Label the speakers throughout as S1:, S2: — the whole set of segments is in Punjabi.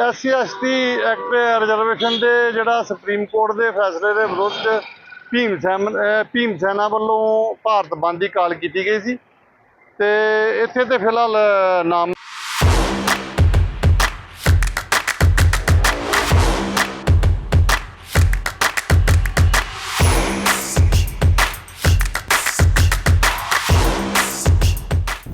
S1: ਐਸਸੀ ਐਸਟੀ ਐਕਟ ਰਿਜ਼ਰਵੇਸ਼ਨ ਦੇ ਜਿਹੜਾ ਸੁਪਰੀਮ ਕੋਰਟ ਦੇ ਫੈਸਲੇ ਦੇ ਵਿਰੁੱਧ ਭੀਮ ਸੈਨ ਭੀਮ ਸੈਨਾ ਵੱਲੋਂ ਭਾਰਤ ਬੰਦ ਦੀ ਕਾਲ ਕੀਤੀ ਗਈ ਸੀ। ਤੇ ਇੱਥੇ ਤੇ ਫਿਲਹਾਲ ਨਾਮ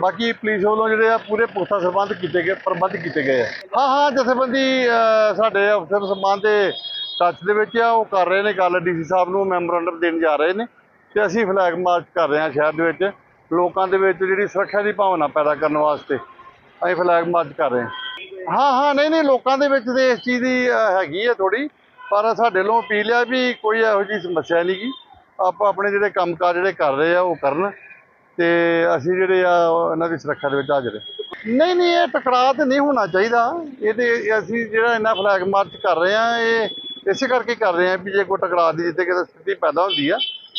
S1: ਬਾਕੀ ਪੁਲਿਸ ਵੱਲੋਂ ਜਿਹੜੇ ਆ ਪੂਰੇ ਪੁਖਤਾ ਪ੍ਰਬੰਧ ਕੀਤੇ ਗਏ, ਪ੍ਰਬੰਧ ਕੀਤੇ ਗਏ ਆ। ਹਾਂ ਹਾਂ, ਜਥੇਬੰਦੀ ਸਾਡੇ ਅਫਸਰ ਸਮਾਨ ਦੇ ਟੱਚ ਦੇ ਵਿੱਚ ਆ, ਉਹ ਕਰ ਰਹੇ ਨੇ ਗੱਲ ਡੀਸੀ ਸਾਹਿਬ ਨੂੰ ਮੈਮੋਰੰਡਮ ਦੇਣ ਜਾ ਰਹੇ ਨੇ ਤੇ ਅਸੀਂ ਫਲੈਗ ਮਾਰਚ ਕਰ ਰਹੇ ਹਾਂ ਸ਼ਹਿਰ ਦੇ ਵਿੱਚ। ਲੋਕਾਂ ਦੇ ਵਿੱਚ ਜਿਹੜੀ ਸੁਰੱਖਿਆ ਦੀ ਭਾਵਨਾ ਪੈਦਾ ਕਰਨ ਵਾਸਤੇ ਅਸੀਂ ਫਲੈਗ ਮਾਰਚ ਕਰ ਰਹੇ ਹਾਂ। ਹਾਂ ਹਾਂ, ਨਹੀਂ ਨਹੀਂ, ਲੋਕਾਂ ਦੇ ਵਿੱਚ ਤੇ ਇਸ ਚੀਜ਼ ਦੀ ਹੈਗੀ ਹੈ ਥੋੜੀ ਪਰ ਸਾਡੇ ਵੱਲੋਂ ਅਪੀਲ ਆ ਵੀ ਕੋਈ ਇਹੋ ਜਿਹੀ ਸਮੱਸਿਆ ਨਹੀਂ ਗੀ ਆਪਾਂ ਆਪਣੇ ਜਿਹੜੇ ਕੰਮਕਾਜ ਜਿਹੜੇ ਕਰ ਰਹੇ ਆ, ਉਹ ਕਰਨ। ਤੇ ਅਸੀਂ ਜਿਹੜੇ ਆ ਉਹ ਇਹਨਾਂ ਦੀ ਸੁਰੱਖਿਆ ਦੇ ਵਿੱਚ ਹਾਜ਼ਰ ਹਾਂ। ਨਹੀਂ ਨਹੀਂ ਇਹ ਟਕਰਾਅ ਤੇ ਨਹੀਂ ਹੋਣਾ ਚਾਹੀਦਾ ਇਹ ਤੇ ਅਸੀਂ ਜਿਹੜਾ ਇਹਨਾਂ ਫਲੈਗ ਮਾਰਚ ਕਰ ਰਹੇ ਆ ਇਹ ਇਸੇ ਕਰਕੇ ਕਰ ਰਹੇ ਆ ਵੀ ਜੇ ਕੋਈ ਟਕਰਾਅ ਦੀ ਜਿੱਥੇ ਕਿਤੇ ਸਥਿਤੀ ਪੈਦਾ ਹੁੰਦੀ ਆ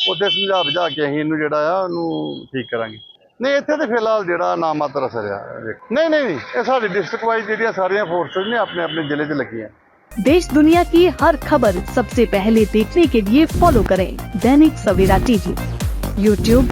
S1: ਉੱਥੇ ਸਮਝਾ ਬੁਝਾ ਕੇ ਅਸੀਂ ਇਹਨੂੰ ਜਿਹੜਾ ਆ ਉਹਨੂੰ ਠੀਕ ਕਰਾਂਗੇ ਨਹੀਂ ਇੱਥੇ ਤੇ ਫਿਲਹਾਲ ਜਿਹੜਾ ਨਾਮਾਤਰ ਅਸਰ ਆ ਨਹੀਂ ਨਹੀਂ ਨਹੀਂ ਇਹ ਸਾਡੀ ਡਿਸਟ੍ਰਿਕਟ ਵਾਈਜ਼ ਜਿਹੜੀਆਂ ਸਾਰੀਆਂ ਫੋਰਸਸ ਨੇ ਆਪਣੇ ਆਪਣੇ ਜ਼ਿਲ੍ਹੇ 'ਚ ਲੱਗੀਆਂ
S2: देश दुनिया की हर खबर सबसे पहले देखने के लिए फॉलो करें दैनिक सवेरा टीवी यूट्यूब